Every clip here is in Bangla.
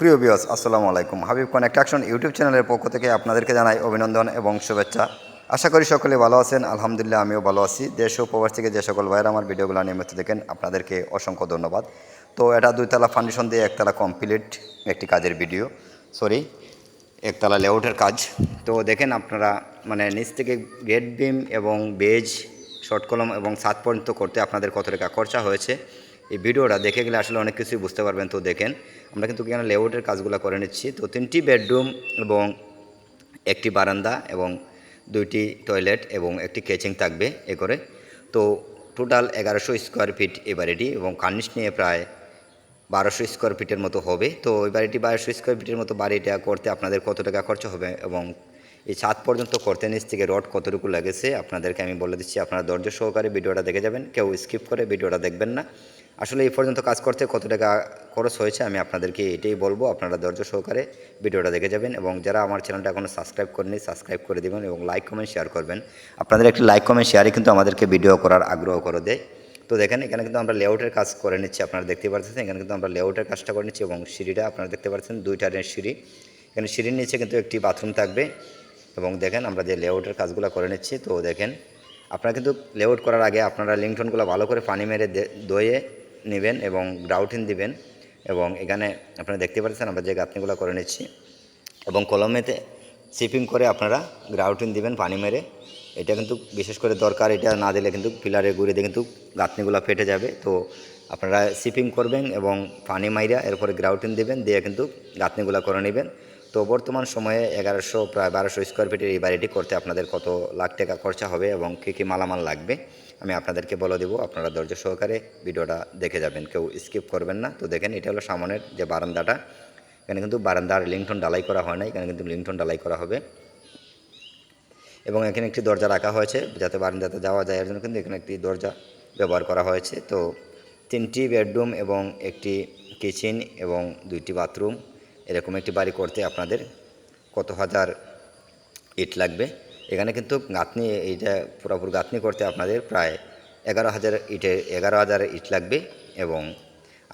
প্রিয় বিয়স আসসালামু আলাইকুম। হাবিব কনেকট্রাকশন ইউটিউব চ্যানেলের পক্ষ থেকে আপনাদেরকে জানাই অভিনন্দন এবং শুভেচ্ছা। আশা করি সকলে ভালো আছেন, আলহামদুলিল্লাহ আমিও ভালো আছি। দেশ ও প্রবাস থেকে যে সকল ভাইয়ের আমার ভিডিওগুলো নিয়মিত দেখেন, আপনাদেরকে অসংখ্য ধন্যবাদ। তো এটা দুইতলা ফাউন্ডেশন দিয়ে একতলা কমপ্লিট একটি কাজের ভিডিও সরি একতলা লেআউটের কাজ। তো দেখেন আপনারা মানে নিচ থেকে গেট বিম এবং বেজ শর্ট কলম এবং সাত পর্যন্ত করতে আপনাদের কত টাকা খরচা হয়েছে। এই ভিডিওটা দেখে গেলে আসলে অনেক কিছুই বুঝতে পারবেন। তো দেখেন, আমরা কিন্তু এখানে লেআউটের কাজগুলো করে নিচ্ছি। তো তিনটি বেডরুম এবং একটি বারান্দা এবং দুইটি টয়লেট এবং একটি কেচিং থাকবে এ করে। তো টোটাল এগারোশো স্কোয়ার ফিট এই বাড়িটি এবং কার্নিশ নিয়ে প্রায় বারোশো স্কোয়ার ফিটের মতো হবে। তো ওই বাড়িটি বারোশো স্কোয়ার ফিটের মতো বাড়িটা করতে আপনাদের কত টাকা খরচা হবে এবং এই ছাদ পর্যন্ত করতে নিচ থেকে রড কতটুকু লেগেছে, আপনাদেরকে আমি বলে দিচ্ছি। আপনারা ধৈর্য সহকারে ভিডিওটা দেখে যাবেন। কেউ স্কিপ করে ভিডিওটা দেখবেন না। আসলে এই পর্যন্ত কাজ করতে কত টাকা খরচ হয়েছে আমি আপনাদেরকে এটাই বলব। আপনারা ধৈর্য সহকারে ভিডিওটা দেখে যাবেন এবং যারা আমার চ্যানেলটা এখনও সাবস্ক্রাইব করেনি সাবস্ক্রাইব করে দেবেন এবং লাইক, কমেন্ট, শেয়ার করবেন। আপনাদের একটি লাইক, কমেন্ট, শেয়ারই কিন্তু আমাদেরকে ভিডিও করার আগ্রহ করে দেয়। তো দেখেন, এখানে কিন্তু আমরা লেআউটের কাজ করে নিচ্ছি, আপনারা দেখতে পাচ্ছেন এখানে কিন্তু আমরা লেআউটের কাজটা করে নিচ্ছি এবং সিঁড়িটা আপনারা দেখতে পাচ্ছেন দুইটা সিঁড়ি। এখানে সিঁড়ির নিচে কিন্তু একটি বাথরুম থাকবে এবং দেখেন, আমরা যে লেআউটের কাজগুলো করে নিচ্ছি, তো দেখেন, আপনারা কিন্তু লেআউট করার আগে আপনারা লিংটনগুলো ভালো করে পানি মেরে ধুয়ে নেবেন এবং গ্রাউটিন দিবেন এবং এখানে আপনারা দেখতে পাচ্ছেন আমরা যে গাঁথনিগুলো করে নিচ্ছি এবং কলমেতে সিপিং করে আপনারা গ্রাউটিন দিবেন পানি মেরে। এটা কিন্তু বিশেষ করে দরকার, এটা না দিলে কিন্তু পিলারে ঘুরে দিয়ে কিন্তু গাঁথনিগুলো ফেটে যাবে। তো আপনারা সিপিং করবেন এবং পানি মাইরা এরপরে গ্রাউটিন দিবেন, দিয়ে কিন্তু গাঁথনিগুলো করে নেবেন। তো বর্তমান সময়ে এগারোশো, প্রায় বারোশো স্কোয়ার ফিটের এই বাড়িটি করতে আপনাদের কত লাখ টাকা খরচা হবে এবং কী কী মালামাল লাগবে, আমি আপনাদেরকে বলে দেবো। আপনারা ধৈর্য সহকারে ভিডিওটা দেখে যাবেন, কেউ স্কিপ করবেন না। তো দেখেন, এটা হলো সামনের যে বারান্দাটা। এখানে কিন্তু বারান্দার লিংটন ডালাই করা হয় না এখানে কিন্তু লিংটন ডালাই করা হবে। এবং এখানে একটি দরজা রাখা হয়েছে, যাতে বারান্দাতে যাওয়া যায়, এর জন্য কিন্তু এখানে একটি দরজা ব্যবহার করা হয়েছে। তো তিনটি বেডরুম এবং একটি কিচেন এবং দুইটি বাথরুম এরকম একটি বাড়ি করতে আপনাদের কত হাজার ইট লাগবে? এখানে কিন্তু গাঁথনি, এইটা পুরোপুরি গাঁথনি করতে আপনাদের প্রায় এগারো হাজার ইটের, এগারো হাজার ইট লাগবে এবং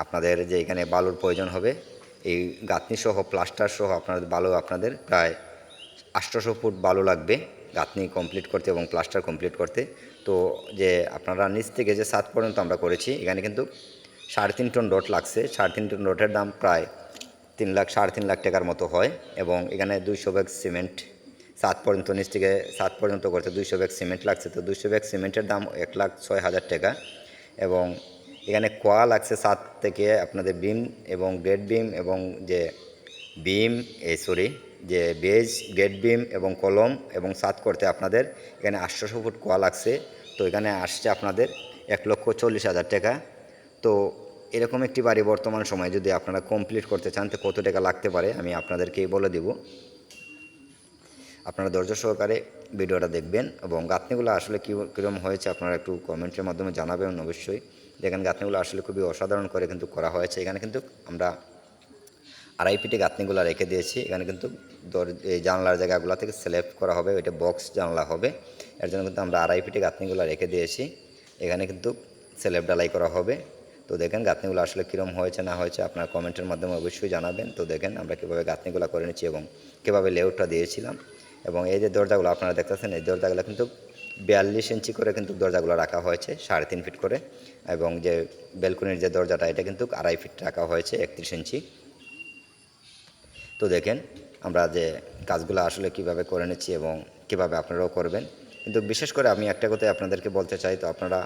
আপনাদের যে এখানে বালুর প্রয়োজন হবে, এই গাঁথনি সহ প্লাস্টার সহ আপনাদের বালু আপনাদের প্রায় আটশোশো ফুট বালু লাগবে গাঁথনি কমপ্লিট করতে এবং প্লাস্টার কমপ্লিট করতে। তো যে আপনারা নিচ থেকে যে সাত পর্যন্ত আমরা করেছি, এখানে কিন্তু সাড়ে তিন টন রড লাগছে। সাড়ে তিন টন রডের দাম প্রায় তিন লাখ, সাড়ে তিন লাখ টাকার মতো হয় এবং এখানে দুইশো ব্যাগ সিমেন্ট, সাত পর্যন্ত নিচ থেকে সাত পর্যন্ত করতে দুইশো ব্যাগ সিমেন্ট লাগছে। তো দুইশো ব্যাগ সিমেন্টের দাম এক লাখ ছয় হাজার টাকা এবং এখানে কোয়া লাগছে সাত থেকে আপনাদের বিম এবং গ্রেড বিম এবং যে বিম এই সরি, যে বেজ গেট বিম এবং কলম এবং সাত করতে আপনাদের এখানে আটশোশো ফুট কোয়া লাগছে। তো এখানে আসছে আপনাদের এক লক্ষ চল্লিশ হাজার টাকা। তো এরকম একটি বাড়ি বর্তমান সময়ে যদি আপনারা কমপ্লিট করতে চান, তো কত টাকা লাগতে পারে? আমি আপনাদেরকে বলে দিব। আপনারা ধৈর্য সহকারে ভিডিওটা দেখবেন এবং গাঁথনিগুলো আসলে কী কীরকম হয়েছে আপনারা একটু কমেন্টের মাধ্যমে জানাবেন অবশ্যই। দেখেন, গাঁথনিগুলো আসলে খুবই অসাধারণ করে কিন্তু করা হয়েছে। এখানে কিন্তু আমরা আড়াই ফিটে গাঁথনিগুলো রেখে দিয়েছি। এখানে কিন্তু দর এই জানলার জায়গাগুলো থেকে স্ল্যাব করা হবে, ওইটা বক্স জানলা হবে। এর জন্য কিন্তু আমরা আড়াই ফিটে গাঁথনিগুলো রেখে দিয়েছি। এখানে কিন্তু স্ল্যাব ডালাই করা হবে। তো দেখেন গাঁথনিগুলো আসলে কীরকম হয়েছে, না হয়েছে, আপনার কমেন্টের মাধ্যমে অবশ্যই জানাবেন। তো দেখেন আমরা কীভাবে গাঁথনিগুলো করে নিচ্ছি এবং কীভাবে লেআউটটা দিয়েছিলাম। এবং এই যে দরজাগুলো আপনারা দেখতেছেন, এই দরজাগুলো কিন্তু বিয়াল্লিশ ইঞ্চি করে কিন্তু দরজাগুলো রাখা হয়েছে, সাড়ে তিন ফিট করে। এবং যে বেলকনির যে দরজাটা, এটা কিন্তু আড়াই ফিট রাখা হয়েছে, একত্রিশ ইঞ্চি। তো দেখেন আমরা যে কাজগুলো আসলে কীভাবে করে নিচ্ছি এবং কীভাবে আপনারাও করবেন। কিন্তু বিশেষ করে আমি একটা কথাই আপনাদেরকে বলতে চাই, তো আপনারা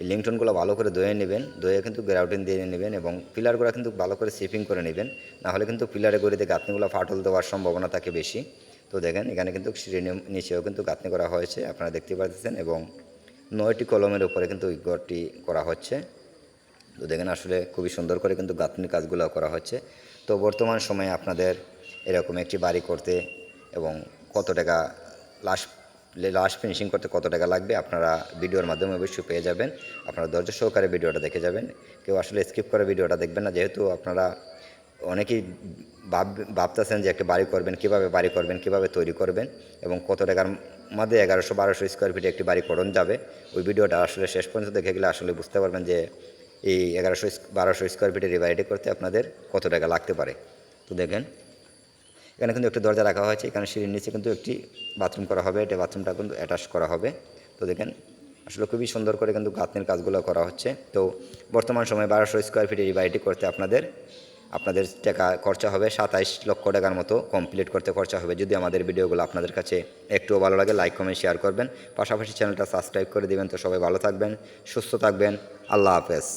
এই লিংটনগুলো ভালো করে ধুয়ে নেবেন, ধুয়ে কিন্তু গ্রাউটিন দিয়ে নেবেন এবং পিলারগুলো কিন্তু ভালো করে সিপিং করে নেবেন। না হলে কিন্তু পিলারে গড়ে দিয়ে গাঁথনিগুলো ফাটল দেওয়ার সম্ভাবনা থাকে বেশি। তো দেখেন, এখানে কিন্তু সিঁড়ি নিচেও কিন্তু গাঁথনি করা হয়েছে, আপনারা দেখতে পাচ্ছেন এবং নয়টি কলমের উপরে কিন্তু এই ঘরটি করা হচ্ছে। তো দেখেন আসলে খুবই সুন্দর করে কিন্তু গাঁথনি কাজগুলো করা হচ্ছে। তো বর্তমান সময়ে আপনাদের এরকম একটি বাড়ি করতে এবং কত টাকা লাস্ট লাস্ট ফিনিশিং করতে কত টাকা লাগবে আপনারা ভিডিওর মাধ্যমে অবশ্যই পেয়ে যাবেন। আপনারা ধৈর্য সহকারে ভিডিওটা দেখে যাবেন। কেউ আসলে স্কিপ করে ভিডিওটা দেখবেন না, যেহেতু আপনারা অনেকেই ভাব ভাবতেছেন যে একটা বাড়ি করবেন, কীভাবে বাড়ি করবেন, কীভাবে তৈরি করবেন এবং কত টাকার মধ্যে এগারোশো বারোশো স্কোয়ার ফিটে একটি বাড়ি করণ যাবে। ওই ভিডিওটা আসলে শেষ পর্যন্ত দেখে গেলে আসলে বুঝতে পারবেন যে এই এগারোশো বারোশো স্কোয়ার ফিটের এই বাড়িটি করতে আপনাদের কত টাকা লাগতে পারে। তো দেখেন এখানে কিন্তু একটি দরজা রাখা হয়েছে, এখানে সিঁড়ির নিচে কিন্তু একটি বাথরুম করা হবে, এটা বাথরুমটা কিন্তু অ্যাটাচ করা হবে। তো দেখেন, আসলে খুবই সুন্দর করে কিন্তু গাঁথনির কাজগুলো করা হচ্ছে। তো বর্তমান সময়ে বারোশো স্কোয়ার ফিটের এই বাড়িটি করতে আপনাদের আপনাদের টাকা খরচা হবে, সাতাইশ লক্ষ টাকার মতো কমপ্লিট করতে খরচা হবে। যদি আমাদের ভিডিওগুলো আপনাদের কাছে একটুও ভালো লাগে লাইক কমেন্ট শেয়ার করবেন। পাশাপাশি চ্যানেলটা সাবস্ক্রাইব করে দেবেন। তো সবাই ভালো থাকবেন, সুস্থ থাকবেন। আল্লাহ হাফেজ।